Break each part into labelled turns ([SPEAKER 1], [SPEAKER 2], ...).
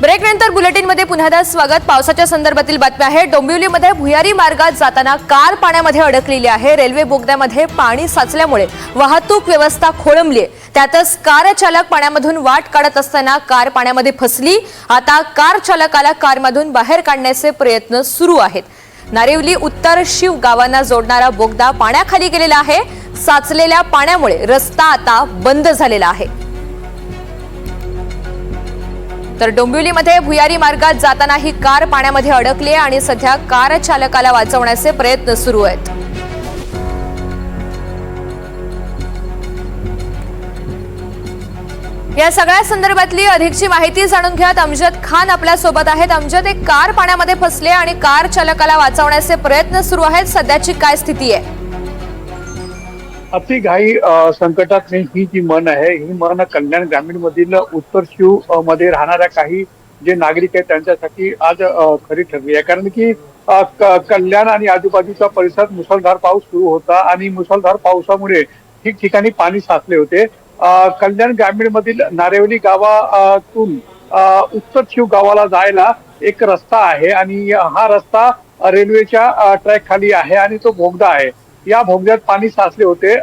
[SPEAKER 1] ब्रेकनंतर बुलेटिनमध्ये पुन्हा एकदा स्वागत. पावसाच्या संदर्भातील बातम्या आहे डोंबिवलीमध्ये भुयारी मार्गात जाताना कार पाण्यामध्ये अडकलेली आहे. रेल्वे बोगद्यामध्ये पाणी साचल्यामुळे वाहतूक व्यवस्था खोळंबली आहे. त्यातच कार चालक पाण्यामधून वाट काढत असताना कार पाण्यामध्ये फसली. आता कार चालकाला कारमधून बाहेर काढण्याचे प्रयत्न सुरू आहेत. नारिवली उत्तर शिव गावांना जोडणारा बोगदा पाण्याखाली गेलेला आहे. साचलेल्या पाण्यामुळे रस्ता आता बंद झालेला आहे. तर डोंबिवलीमध्ये भुयारी मार्गात जाताना ही कार पाण्यामध्ये अडकली आहे आणि सध्या कार चालकाला वाचवण्याचे प्रयत्न सुरू आहेत. या सगळ्या संदर्भातली अधिकची माहिती जाणून घ्यात अमजद खान आपल्यासोबत आहेत. अमजद एक कार पाण्यामध्ये फसले आणि कार चालकाला वाचवण्याचे प्रयत्न सुरू आहेत. सध्याची काय स्थिती आहे?
[SPEAKER 2] अति घाई संकटात ही जी मन आहे ही मन कल्याण ग्रामीण मधील उत्तर शिवमध्ये राहणाऱ्या काही जे नागरिक आहेत त्यांच्यासाठी आज खरी ठरली आहे. कारण की क- कल्याण आणि आजूबाजूचा परिसरात मुसळधार पाऊस सुरू होता आणि मुसळधार पावसामुळे ठिकठिकाणी पाणी साचले होते. कल्याण ग्रामीण मधील नारेवली गावातून उत्तर शिव गावाला जायला एक रस्ता आहे आणि हा रस्ता रेल्वेच्या ट्रॅक खाली आहे आणि तो भोगदा आहे. या भोगद्यात पाणी साचले होते.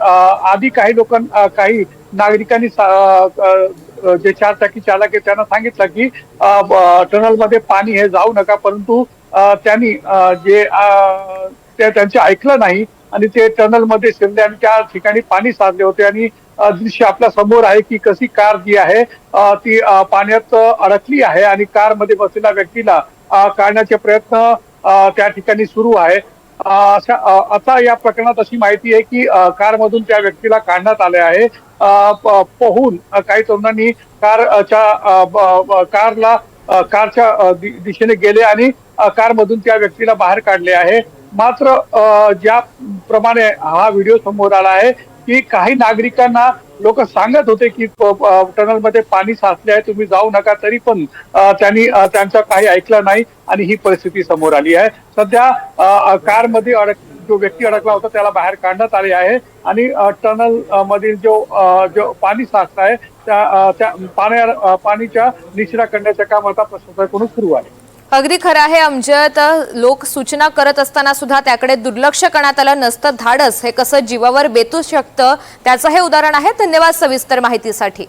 [SPEAKER 2] आधी काही लोक काही नागरिकांनी जे चार चाकी चालक आहेत त्यांना सांगितलं की टनलमध्ये पाणी हे जाऊ नका परंतु त्यांनी जे ते त्यांचे ऐकलं नाही आणि ते टनलमध्ये शिरले आणि त्या ठिकाणी पाणी साचले होते आणि दृश्य आपल्यासमोर आहे की कशी कार जी आहे ती पाण्यात अडकली आहे आणि कारमध्ये बसलेल्या व्यक्तीला काढण्याचे प्रयत्न त्या ठिकाणी सुरू आहे. अशा आता या प्रकरणात अशी माहिती आहे की कारमधून त्या व्यक्तीला काढण्यात आले आहे. पोहून काही तरुणांनी कारच्या कारला कारच्या दि- दिशेने गेले आणि कारमधून त्या व्यक्तीला बाहेर काढले आहे. मात्र ज्या ज्याप्रमाणे हा व्हिडिओ समोर आला आहे की काही नागरिकांना लोक सांगत होते की टनलमध्ये पाणी साचले आहे तुम्ही जाऊ नका तरी पण त्यांनी त्यांचा त्यांचं काही ऐकलं नाही आणि ही परिस्थिती समोर आली आहे. सध्या कारमध्ये अडक जो व्यक्ती अडकला होता त्याला बाहेर काढण्यात आले आहे आणि टनल मधील जो जो पाणी साचत आहे त्या पाण्या पाणीच्या निचरा करण्याच्या काम आता प्रशासनाकडून सुरू आहे.
[SPEAKER 1] अगदी खरं आहे अमजद लोक सूचना करत असताना सुद्धा त्याकडे दुर्लक्ष करण्यात आलं. नसतं धाडस हे कसं जीवावर बेतू शकतं त्याचं हे उदाहरण आहे. धन्यवाद सविस्तर माहितीसाठी.